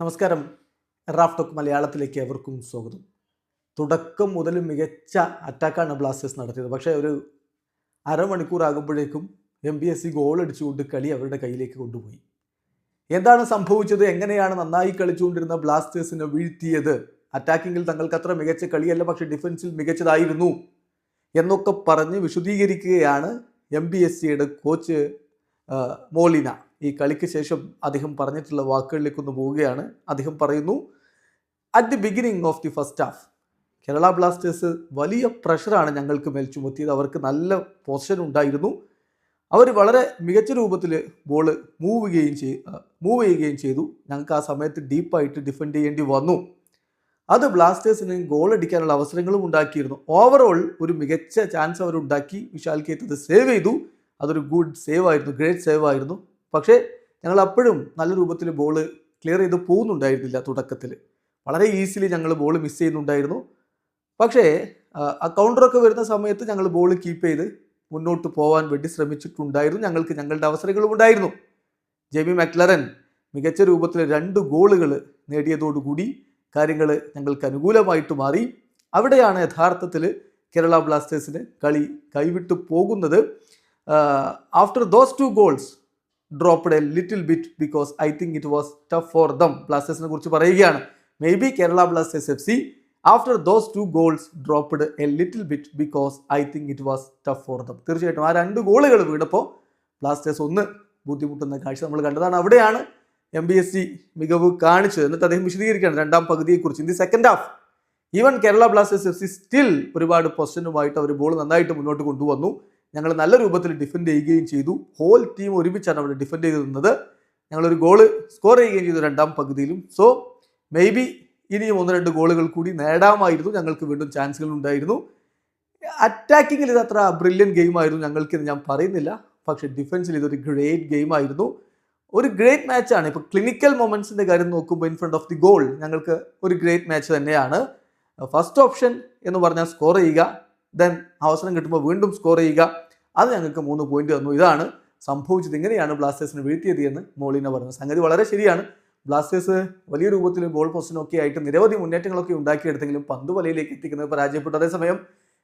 നമസ്കാരം. Raf talk മലയാളത്തിലേക്ക് എവർക്കും സ്വാഗതം. തുടക്കം മുതൽ മികച്ച അറ്റാക്കാണ് ബ്ലാസ്റ്റേഴ്സ് നടത്തിയത്. പക്ഷേ ഒരു അരമണിക്കൂർ ആകുമ്പോഴേക്കും M B S C goal അടിച്ചുകൊണ്ട് കളി അവരുടെ കയ്യിലേക്ക് കൊണ്ടുപോയി. എന്താണ് സംഭവിച്ചത്? എങ്ങനെയാണ് നന്നായി കളിച്ചുകൊണ്ടിരുന്ന ബ്ലാസ്റ്റേഴ്സിനെ വീഴ്ത്തിയത്? അറ്റാക്കിങ്ങിൽ തങ്ങൾക്ക് അത്ര മികച്ച കളിയല്ല പക്ഷേ ഡിഫൻസിൽ മികച്ചതായിരുന്നു എന്നൊക്കെ പറഞ്ഞ് വിശദീകരിക്കുകയാണ് എം ബി എസ് സിയുടെ കോച്ച് മോലിന ഈ കളിക്ക് ശേഷം അദ്ദേഹം പറഞ്ഞിട്ടുള്ള വാക്കുകളിലേക്ക് ഒന്ന് പോവുകയാണ്. അദ്ദേഹം പറയുന്നു at the beginning of the first half Kerala Blasters വലിയ പ്രഷറാണ് ഞങ്ങൾക്ക് മേൽ ചുമത്തിയത്. അവർക്ക് നല്ല പൊസിഷൻ ഉണ്ടായിരുന്നു. അവർ വളരെ മികച്ച രൂപത്തിൽ ബോൾ മൂവ് ചെയ്യുകയും ചെയ് മൂവ് ചെയ്യുകയും ചെയ്തു. ഞങ്ങൾക്ക് ആ സമയത്ത് ഡീപ്പായിട്ട് ഡിഫെൻഡ് ചെയ്യേണ്ടി വന്നു. അത് ബ്ലാസ്റ്റേഴ്സിന് ഗോൾ അടിക്കാനുള്ള അവസരങ്ങളും ഉണ്ടാക്കിയിരുന്നു. ഓവറോൾ ഒരു മികച്ച ചാൻസ് അവർ ഉണ്ടാക്കി വിശാൽ കേത്ത് അത് സേവ് ചെയ്തു. അതൊരു ഗുഡ് സേവ് ആയിരുന്നു ഗ്രേറ്റ് സേവ് ആയിരുന്നു. പക്ഷേ ഞങ്ങൾ അപ്പോഴും നല്ല രൂപത്തിൽ ബോൾ ക്ലിയർ ചെയ്ത് പോകുന്നുണ്ടായിരുന്നില്ല തുടക്കത്തിൽ. വളരെ ഈസിലി ഞങ്ങൾ ബോൾ മിസ് ചെയ്യുന്നുണ്ടായിരുന്നു. പക്ഷേ ആ, കൗണ്ടറൊക്കെ വരുന്ന സമയത്ത് ഞങ്ങൾ ബോൾ കീപ്പ് ചെയ്ത് മുന്നോട്ട് പോകാൻ വേണ്ടി ശ്രമിച്ചിട്ടുണ്ടായിരുന്നു. ഞങ്ങൾക്ക് ഞങ്ങളുടെ അവസരങ്ങളും ഉണ്ടായിരുന്നു. ജെമി മക്ലറൻ മികച്ച രൂപത്തിൽ രണ്ട് ഗോളുകൾ നേടിയതോടുകൂടി കാര്യങ്ങൾ ഞങ്ങൾക്ക് അനുകൂലമായിട്ട് മാറി. അവിടെയാണ് യഥാർത്ഥത്തിൽ കേരള ബ്ലാസ്റ്റേഴ്സിന് കളി കൈവിട്ടു പോകുന്നത്. After those two goals dropped a little bit because I think it was tough for them ബ്ലാസ്റ്റേഴ്സിനെ കുറിച്ച് പറയുകയാണ്. Maybe Kerala Blasters F C after those two goals dropped a little bit because I think it was tough for them തീർച്ചയായിട്ടും ആ രണ്ട് ഗോളുകൾ വീണപ്പോൾ Blasters ഒന്ന് ബുദ്ധിമുട്ടുന്ന കാഴ്ച നമ്മൾ കണ്ടതാണ്. അവിടെയാണ് എം ബി എസ് സി മികവ് കാണിച്ചത്. എന്നിട്ട് അദ്ദേഹം വിശദീകരിക്കുകയാണ് രണ്ടാം പകുതിയെക്കുറിച്ച്. In the second half even Kerala Blasters F C still ഒരുപാട് പൊസിഷനുമായിട്ട് അവർ ബോൾ നന്നായിട്ട് മുന്നോട്ട് കൊണ്ടുവന്നു. ഞങ്ങൾ നല്ല രൂപത്തിൽ ഡിഫെൻഡ് ചെയ്യുകയും ചെയ്തു. ഹോൾ ടീം ഒരുമിച്ചാണ് അവിടെ ഡിഫെൻഡ് ചെയ്ത് നിന്നത്. ഞങ്ങളൊരു ഗോൾ സ്കോർ ചെയ്യുകയും ചെയ്തു രണ്ടാം പകുതിയിലും. സോ മേ ബി ഇനിയും ഒന്ന് രണ്ട് ഗോളുകൾ കൂടി നേടാമായിരുന്നു. ഞങ്ങൾക്ക് വീണ്ടും ചാൻസുകൾ ഉണ്ടായിരുന്നു. അറ്റാക്കിങ്ങിൽ ഇത് അത്ര ബ്രില്യൻ ഗെയിം ആയിരുന്നു ഞങ്ങൾക്ക് ഇത് ഞാൻ പറയുന്നില്ല. പക്ഷെ ഡിഫൻസിൽ ഇതൊരു ഗ്രേറ്റ് ഗെയിം ആയിരുന്നു. ഒരു ഗ്രേറ്റ് മാച്ചാണ് ഇപ്പോൾ ക്ലിനിക്കൽ മൊമെൻസിന്റെ കാര്യം നോക്കുമ്പോൾ in front of the goal ഞങ്ങൾക്ക് ഒരു ഗ്രേറ്റ് മാച്ച് തന്നെയാണ്. ഫസ്റ്റ് ഓപ്ഷൻ എന്ന് പറഞ്ഞാൽ സ്കോർ ചെയ്യുക. ദെൻ അവസരം കിട്ടുമ്പോൾ വീണ്ടും സ്കോർ ചെയ്യുക. അത് ഞങ്ങൾക്ക് മൂന്ന് പോയിന്റ് തന്നു. ഇതാണ് സംഭവിച്ചത്. ഇങ്ങനെയാണ് ബ്ലാസ്റ്റേഴ്സിന് വീഴ്ത്തിയത് എന്ന് മോളിന പറഞ്ഞു സംഗതി വളരെ ശരിയാണ്. ബ്ലാസ്റ്റേഴ്സ് വലിയ രൂപത്തിൽ ഗോൾ പോസ്റ്റിനൊക്കെ ആയിട്ട് നിരവധി മുന്നേറ്റങ്ങളൊക്കെ ഉണ്ടാക്കിയെടുത്തെങ്കിലും പന്ത് വലയിലേക്ക് എത്തിക്കുന്നത് പരാജയപ്പെട്ടു. അതേസമയം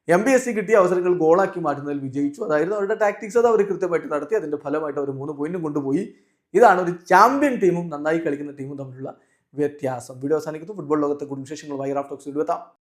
എം ബി എസ് സി കിട്ടിയ അവസരങ്ങൾ ഗോളാക്കി മാറ്റുന്നതിൽ വിജയിച്ചു. അതായിരുന്നു അവരുടെ ടാക്ടിക്സ് അത് അവർ കൃത്യമായിട്ട് നടത്തി. അതിന്റെ ഫലമായിട്ട് അവർ മൂന്ന് പോയിന്റും കൊണ്ടുപോയി. ഇതാണ് ഒരു ചാമ്പ്യൻ ടീമും നന്നായി കളിക്കുന്ന ടീമും തമ്മിലുള്ള വ്യത്യാസം. വീഡിയോ അവസാനിക്കുന്നു. ഫുട്ബോൾ ലോകത്തെ കുടുംബ വിശേഷങ്ങളുമായി റാഫ്റ്റോക്സ് എത്താം.